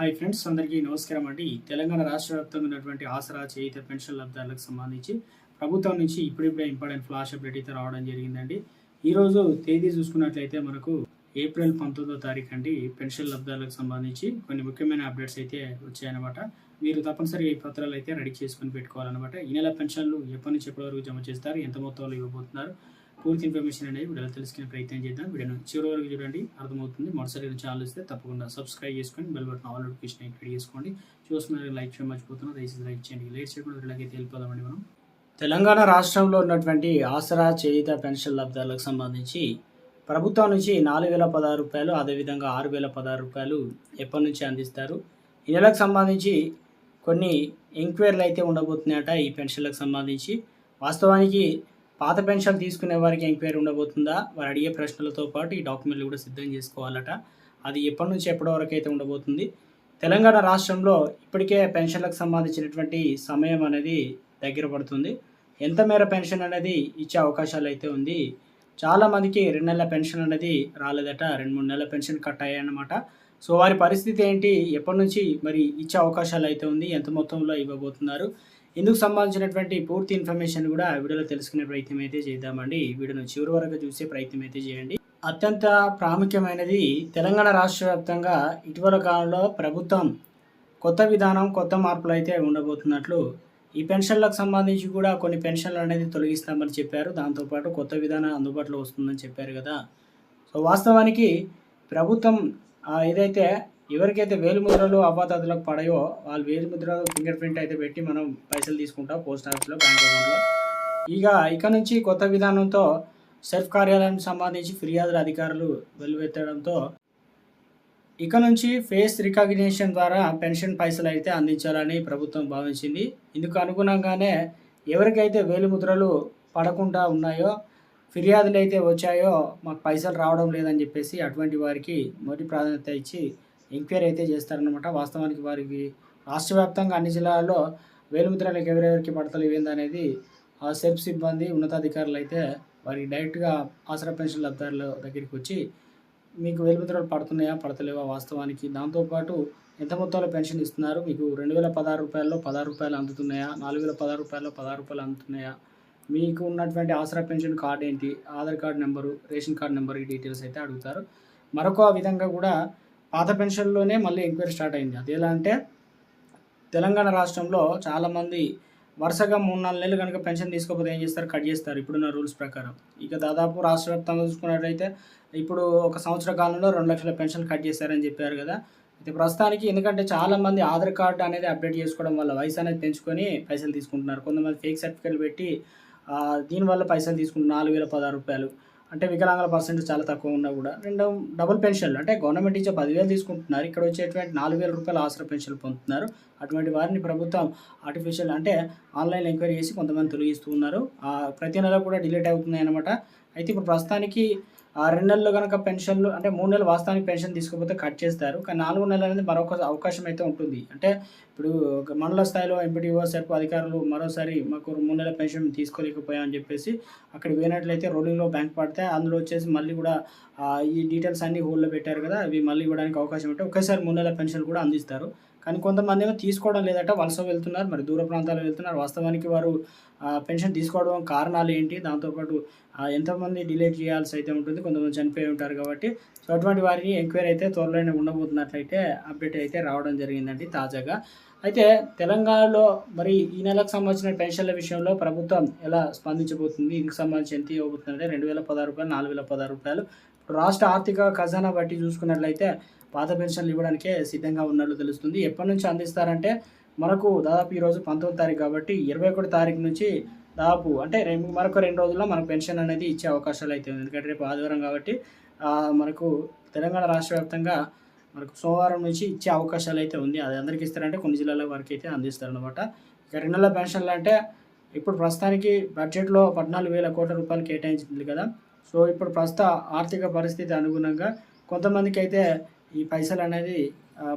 Hi friends అందరికీ నమస్కారం అండి. తెలంగాణ రాష్ట్ర వ్యాప్తంగా ఉన్నటువంటి ఆసరా చేయిత పెన్షన్ లబ్ధాలకు సంబంధించి ప్రభుత్వం నుంచి ఇప్పుడిప్పుడే ఇంపార్టెంట్ ఫ్లాష్ అప్డేట్ అయితే రావడం జరిగిందండి. ఈరోజు తేదీ చూసుకున్నట్లయితే మనకు ఏప్రిల్ పంతొమ్మిదో తారీఖు అండి పెన్షన్ లబ్ధాలకు సంబంధించి కొన్ని ముఖ్యమైన అప్డేట్స్ అయితే వచ్చాయన్నమాట. మీరు తప్పనిసరిగా ఈ పత్రాలు అయితే రెడీ చేసుకుని పెట్టుకోవాలన్నమాట. ఈ నెల పెన్షన్లు ఎప్పటి నుంచి ఎప్పటి వరకు జమ చేస్తారు? ఎంత మొత్తంలో ఇవ్వబోతున్నారు? పూర్తి ఇన్ఫర్మేషన్ అనేది వీడియోలో తెలుసుకునే ప్రయత్నం చేద్దాం. వీడియోను చివరి వరకు చూడండి. అర్థమవుతుంది. మొదటిసారి ఛానల్ ఇస్తే తప్పకుండా సబ్స్క్రైబ్ చేసుకొని bell button all notification activate చేసుకోండి. చూసుకున్న లైక్ చేయడం మర్చిపోతున్నా దయచేసి లైక్ చేయండి. లేట్ చేయకుండా వీళ్ళకి వెళ్ళిపోదామండి మనం. తెలంగాణ రాష్ట్రంలో ఉన్నటువంటి ఆసరా చేయిత పెన్షన్ లబ్ధాలకు సంబంధించి ప్రభుత్వం నుంచి నాలుగు వేల పదహారు రూపాయలు అదేవిధంగా ఆరు వేల పదహారు రూపాయలు ఎప్పటి నుంచి అందిస్తారు? ఈ నెలకు సంబంధించి కొన్ని ఎంక్వైరీలు అయితే ఉండబోతున్నాయట ఈ పెన్షన్లకు సంబంధించి. వాస్తవానికి పాత పెన్షన్ తీసుకునే వారికి ఎంక్వైరీ ఉండబోతుందా? వారు అడిగే ప్రశ్నలతో పాటు ఈ డాక్యుమెంట్లు కూడా సిద్ధం చేసుకోవాలట. అది ఎప్పటి నుంచి ఎప్పటి వరకు అయితే ఉండబోతుంది? తెలంగాణ రాష్ట్రంలో ఇప్పటికే పెన్షన్లకు సంబంధించినటువంటి సమయం అనేది దగ్గర పడుతుంది. ఎంత మేర పెన్షన్ అనేది ఇచ్చే అవకాశాలు అయితే ఉంది? చాలామందికి రెండు నెలల పెన్షన్ అనేది రాలేదట. రెండు మూడు నెలల పెన్షన్ కట్ అయ్యాయన్నమాట. సో వారి పరిస్థితి ఏంటి? ఎప్పటి నుంచి మరి ఇచ్చే అవకాశాలు అయితే ఉంది? ఎంత మొత్తంలో ఇవ్వబోతున్నారు? ఇందుకు సంబంధించినటువంటి పూర్తి ఇన్ఫర్మేషన్ కూడా వీడియోలో తెలుసుకునే ప్రయత్నం అయితే చేద్దామండి. వీడియోను చివరి వరకు చూసే ప్రయత్నం అయితే చేయండి. అత్యంత ప్రాముఖ్యమైనది తెలంగాణ రాష్ట్ర వ్యాప్తంగా ఇటీవల కాలంలో ప్రభుత్వం కొత్త విధానం కొత్త మార్పులు అయితే ఉండబోతున్నట్లు ఈ పెన్షన్లకు సంబంధించి కూడా కొన్ని పెన్షన్లు అనేది తొలగిస్తామని చెప్పారు. దాంతోపాటు కొత్త విధానం అందుబాటులో వస్తుందని చెప్పారు కదా. సో వాస్తవానికి ప్రభుత్వం ఏదైతే ఎవరికైతే వేలిముద్రలు అవ్వాతాతలకు పడాయో వాళ్ళు వేలిముద్రలు ఫింగర్ ప్రింట్ అయితే పెట్టి మనం పైసలు తీసుకుంటాం పోస్ట్ ఆఫీస్లో బ్యాంక్ అకౌంట్లో. ఇక ఇక నుంచి కొత్త విధానంతో సెల్ఫ్ కార్యాలయానికి సంబంధించి ఫిర్యాదుల అధికారులు వెలువెత్తడంతో ఇక నుంచి ఫేస్ రికగ్నిషన్ ద్వారా పెన్షన్ పైసలు అయితే అందించాలని ప్రభుత్వం భావించింది. ఇందుకు అనుగుణంగానే ఎవరికైతే వేలిముద్రలు పడకుండా ఉన్నాయో ఫిర్యాదులు అయితే వచ్చాయో మాకు పైసలు రావడం లేదని చెప్పేసి అటువంటి వారికి మొదటి ప్రాధాన్యత ఇచ్చి ఎంక్వైరీ అయితే చేస్తారనమాట వాస్తవానికి వారికి రాష్ట్ర వ్యాప్తంగా అన్ని జిల్లాల్లో వేలుముద్రలకు ఎవరెవరికి పడతలు ఇవ్వండి అనేది ఆ సెల్ఫ్ సిబ్బంది ఉన్నతాధికారులు అయితే వారికి డైరెక్ట్గా ఆసరా పెన్షన్ లబ్ధారుల దగ్గరికి వచ్చి మీకు వేలుముద్రలు పడుతున్నాయా పడతలేవా వాస్తవానికి దాంతోపాటు ఎంత మొత్తంలో పెన్షన్ ఇస్తున్నారు మీకు రెండు వేల పదహారు రూపాయల్లో పదహారు రూపాయలు అందుతున్నాయా నాలుగు వేల పదహారు రూపాయల్లో పదహారు రూపాయలు అందుతున్నాయా మీకు ఉన్నటువంటి ఆసరా పెన్షన్ కార్డ్ ఏంటి Aadhaar card number ration card number ఈ డీటెయిల్స్ అయితే అడుగుతారు. మరొక విధంగా కూడా పాత పెన్షన్లోనే మళ్ళీ ఎంక్వైరీ స్టార్ట్ అయింది. అది ఎలా అంటే తెలంగాణ రాష్ట్రంలో చాలామంది వరుసగా మూడు నాలుగు నెలలు కనుక పెన్షన్ తీసుకోకపోతే ఏం చేస్తారు? కట్ చేస్తారు. ఇప్పుడున్న రూల్స్ ప్రకారం. ఇక దాదాపు రాష్ట్ర వ్యాప్తంగా చూసుకున్నట్లయితే ఇప్పుడు ఒక సంవత్సర కాలంలో రెండు లక్షల పెన్షన్ కట్ చేశారని చెప్పారు కదా. అయితే ప్రస్తుతానికి ఎందుకంటే చాలామంది ఆధార్ కార్డు అనేది అప్డేట్ చేసుకోవడం వల్ల వయసు అనేది పెంచుకొని పైసలు తీసుకుంటున్నారు. కొంతమంది ఫేక్ సర్టిఫికేట్ పెట్టి దీనివల్ల పైసలు తీసుకుంటున్నారు. నాలుగు వేల పదహారు రూపాయలు. అంటే వికలాంగుల పర్సెంట్ చాలా తక్కువ ఉన్నా కూడా. రెండు డబుల్ పెన్షన్లు. అంటే గవర్నమెంట్ ఇచ్చే పదివేలు తీసుకుంటున్నారు. ఇక్కడ వచ్చేటువంటి నాలుగు వేల రూపాయలు ఆసరా పెన్షన్లు పొందుతున్నారు. అటువంటి వారిని ప్రభుత్వం ఆర్టిఫిషియల్ అంటే ఆన్లైన్ ఎంక్వైరీ చేసి కొంతమంది తొలగిస్తూ ఉన్నారు. ఆ, ప్రతి నెల కూడా డిలీట్ అవుతున్నాయి అనమాట అయితే ఇప్పుడు ప్రస్తుతానికి రెండు నెలలు కనుక పెన్షన్లు అంటే మూడు నెలలు వాస్తవానికి పెన్షన్ తీసుకోకపోతే కట్ చేస్తారు. కానీ నాలుగు నెలలు అనేది మరొక అవకాశం అయితే ఉంటుంది. అంటే ఇప్పుడు ఒక మండల స్థాయిలో ఎంపీటీఓ సెర్ప్ అధికారులు మరోసారి మాకు మూడు నెలల పెన్షన్ తీసుకోలేకపోయామని చెప్పేసి అక్కడ పోయినట్లయితే రోలింగ్లో బ్యాంక్ పడితే అందులో వచ్చేసి మళ్ళీ కూడా ఈ డీటెయిల్స్ అన్ని హోల్డ్లో పెట్టారు కదా అవి మళ్ళీ ఇవ్వడానికి అవకాశం ఉంటే ఒకేసారి మూడు నెలల పెన్షన్ కూడా అందిస్తారు. కానీ కొంతమంది ఏమో తీసుకోవడం లేదట వలస వెళ్తున్నారు మరి దూర ప్రాంతాలు వెళ్తున్నారు. వాస్తవానికి వారు పెన్షన్ తీసుకోవడం కారణాలు ఏంటి? దాంతోపాటు ఎంతమంది డిలేట్ చేయాల్సి అయితే ఉంటుంది? కొంతమంది చనిపోయి ఉంటారు కాబట్టి. సో అటువంటి వారిని ఎంక్వైరీ అయితే త్వరలోనే ఉండబోతున్నట్లయితే అప్డేట్ అయితే రావడం జరిగిందండి తాజాగా. అయితే తెలంగాణలో మరి ఈ నెలకు సంబంధించిన పెన్షన్ల విషయంలో ప్రభుత్వం ఎలా స్పందించబోతుంది? ఇందుకు సంబంధించి ఎంత ఇవ్వబోతుందంటే రెండు వేల పదహారు రూపాయలు నాలుగు వేల పదహారు రూపాయలు రాష్ట్ర ఆర్థిక ఖజానా బట్టి చూసుకున్నట్లయితే పాత పెన్షన్లు ఇవ్వడానికే సిద్ధంగా ఉన్నట్లు తెలుస్తుంది. ఎప్పటి నుంచి అందిస్తారంటే మనకు దాదాపు ఈరోజు పంతొమ్మిది తారీఖు కాబట్టి ఇరవై ఒకటి తారీఖు నుంచి దాదాపు అంటే రెండు మరొక రెండు రోజుల్లో మనకు పెన్షన్ అనేది ఇచ్చే అవకాశాలు అయితే ఉంది ఎందుకంటే రేపు ఆదివారం కాబట్టి మనకు తెలంగాణ రాష్ట్ర వ్యాప్తంగా మనకు సోమవారం నుంచి ఇచ్చే అవకాశాలు అయితే ఉంది. అది అందరికి ఇస్తారంటే కొన్ని జిల్లాల వరకు అయితే అందిస్తారనమాట ఇక రెండు నెలల పెన్షన్లు అంటే ఇప్పుడు ప్రస్తుతానికి బడ్జెట్లో పద్నాలుగు వేల కోట్ల రూపాయలు కేటాయించింది కదా. సో ఇప్పుడు ప్రస్తుత ఆర్థిక పరిస్థితి అనుగుణంగా కొంతమందికి అయితే ఈ పైసలు అనేది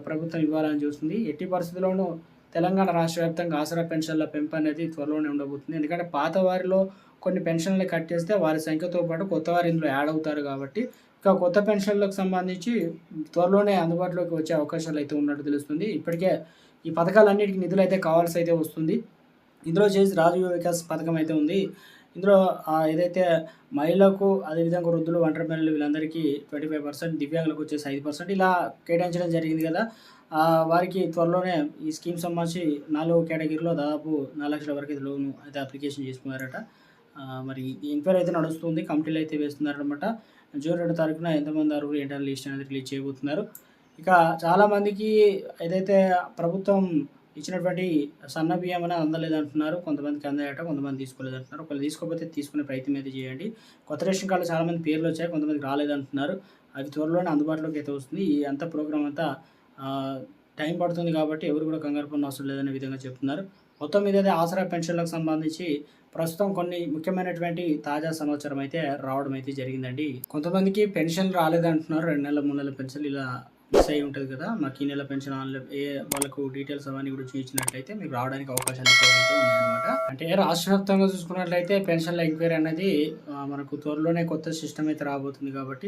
ప్రభుత్వం ఇవ్వాలని చూస్తుంది. ఎట్టి పరిస్థితుల్లోనూ తెలంగాణ రాష్ట్ర వ్యాప్తంగా ఆసరా పెన్షన్ల పెంపు అనేది త్వరలోనే ఉండబోతుంది. ఎందుకంటే పాత వారిలో కొన్ని పెన్షన్లు కట్ చేస్తే వారి సంఖ్యతో పాటు కొత్త వారు ఇందులో యాడ్ అవుతారు కాబట్టి ఇక కొత్త పెన్షన్లకు సంబంధించి త్వరలోనే అందుబాటులోకి వచ్చే అవకాశాలు అయితే ఉన్నట్టు తెలుస్తుంది. ఇప్పటికే ఈ పథకాలన్నిటికీ నిధులు అయితే కావాల్సి అయితే వస్తుంది. ఇందులో చేసి రాజకీయ వికాస్ పథకం అయితే ఉంది. ఇందులో ఏదైతే మహిళలకు అదేవిధంగా వృద్ధులు ఒంటరి మహిళలు వీళ్ళందరికీ ట్వంటీ ఫైవ్ పర్సెంట్ దివ్యాంగులకు వచ్చేసి ఐదు పర్సెంట్ ఇలా కేటాయించడం జరిగింది కదా. వారికి త్వరలోనే ఈ స్కీమ్ సంబంధించి నాలుగు కేటగిరీలో దాదాపు నాలుగు లక్షల వరకు అయితే లోన్ అయితే అప్లికేషన్ చేసుకున్నారట. మరి ఎంక్వైరీ అయితే నడుస్తుంది కమిటీలు అయితే వేస్తున్నారనమాట జూన్ రెండు తారీఖున ఎంతమంది అర్హులు ఏంటని లిస్ట్ అనేది రిలీజ్ చేయబోతున్నారు. ఇక చాలామందికి ఏదైతే ప్రభుత్వం ఇచ్చినటువంటి సన్న బియ్యం అనేది అందలేదు అంటున్నారు కొంతమందికి అందాయట కొంతమంది తీసుకోలేదు అంటున్నారు ఒకళ్ళు తీసుకోకపోతే తీసుకునే ప్రయత్నం అయితే చేయండి. కొత్త రేషన్ కార్డులో చాలామంది పేర్లు వచ్చాయి కొంతమందికి రాలేదు అంటున్నారు అవి త్వరలోనే అందుబాటులోకి అయితే వస్తుంది. ఈ అంత ప్రోగ్రామ్ అంతా టైం పడుతుంది కాబట్టి ఎవరు కూడా కంగారు పడిన అవసరం లేదనే విధంగా చెప్తున్నారు. మొత్తం మీద అయితే ఆసరా పెన్షన్లకు సంబంధించి ప్రస్తుతం కొన్ని ముఖ్యమైనటువంటి తాజా సమాచారం అయితే రావడం అయితే జరిగిందండి. కొంతమందికి పెన్షన్ రాలేదంటున్నారు. రెండు నెలల మూడు నెలల పెన్షన్ ఇలా మిస్ అయి ఉంటుంది కదా మాకు ఈ నెల పెన్షన్ ఆన్లైన్ ఏ వాళ్ళకు డీటెయిల్స్ అవన్నీ కూడా చూపించినట్లయితే మీకు రావడానికి అవకాశాలు అయితే ఉన్నాయన్నమాట. అంటే రాష్ట్ర వ్యాప్తంగా చూసుకున్నట్లయితే పెన్షన్ల ఎంక్వైరీ అనేది మనకు త్వరలోనే కొత్త సిస్టమ్ అయితే రాబోతుంది కాబట్టి